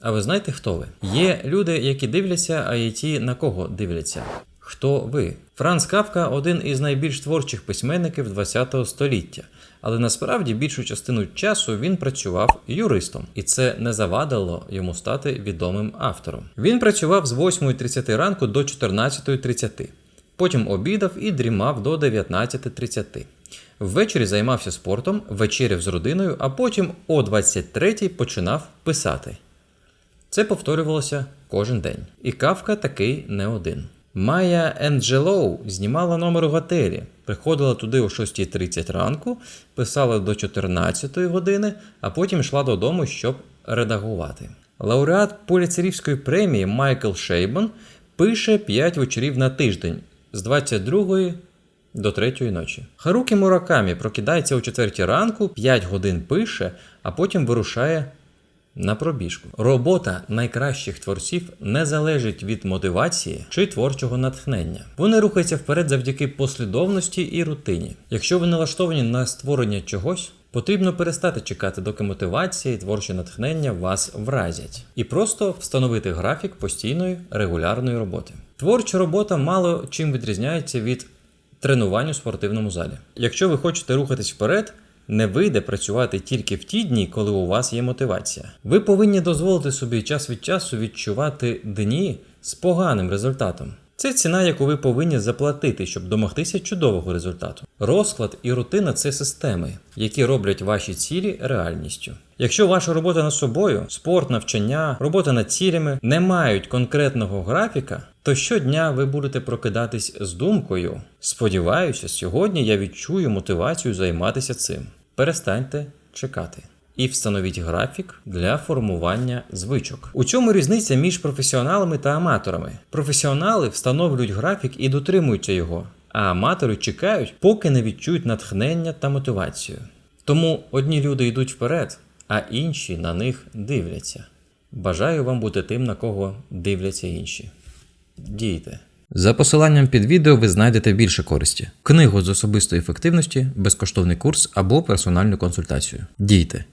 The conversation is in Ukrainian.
А ви знаєте, хто ви? Є люди, які дивляться, а є ті, на кого дивляться. Хто ви? Франц Кавка один із найбільш творчих письменників ХХ століття, але насправді більшу частину часу він працював юристом, і це не завадило йому стати відомим автором. Він працював з 8.30 ранку до 14.30, потім обідав і дрімав до 19.30. Ввечері займався спортом, вечеряв з родиною, а потім о 23.00 починав писати. Це повторювалося кожен день. І Кавка такий не один. Майя Енджелоу знімала номер у готелі, приходила туди о 6.30 ранку, писала до 14 години, а потім йшла додому, щоб редагувати. Лауреат Поліцерівської премії Майкл Шейбан пише 5 вечорів на тиждень з 22 до 3 ночі. Харукі Муракамі прокидається о 4 ранку, 5 годин пише, а потім вирушає на пробіжку. Робота найкращих творців не залежить від мотивації чи творчого натхнення. Вони рухаються вперед завдяки послідовності і рутині. Якщо ви налаштовані на створення чогось, потрібно перестати чекати, доки мотивація і творче натхнення вас вразять, і просто встановити графік постійної регулярної роботи. Творча робота мало чим відрізняється від тренувань у спортивному залі. Якщо ви хочете рухатись вперед, не вийде працювати тільки в ті дні, коли у вас є мотивація. Ви повинні дозволити собі час від часу відчувати дні з поганим результатом. Це ціна, яку ви повинні заплатити, щоб домогтися чудового результату. Розклад і рутина це системи, які роблять ваші цілі реальністю. Якщо ваша робота над собою, спорт, навчання, робота над цілями не мають конкретного графіка, то щодня ви будете прокидатись з думкою: сподіваюся, сьогодні я відчую мотивацію займатися цим. Перестаньте чекати. І встановіть графік для формування звичок. У чому різниця між професіоналами та аматорами? Професіонали встановлюють графік і дотримуються його, а аматори чекають, поки не відчують натхнення та мотивацію. Тому одні люди йдуть вперед, а інші на них дивляться. Бажаю вам бути тим, на кого дивляться інші. Дійте. За посиланням під відео ви знайдете більше користі: книгу з особистої ефективності, безкоштовний курс або персональну консультацію. Дійте.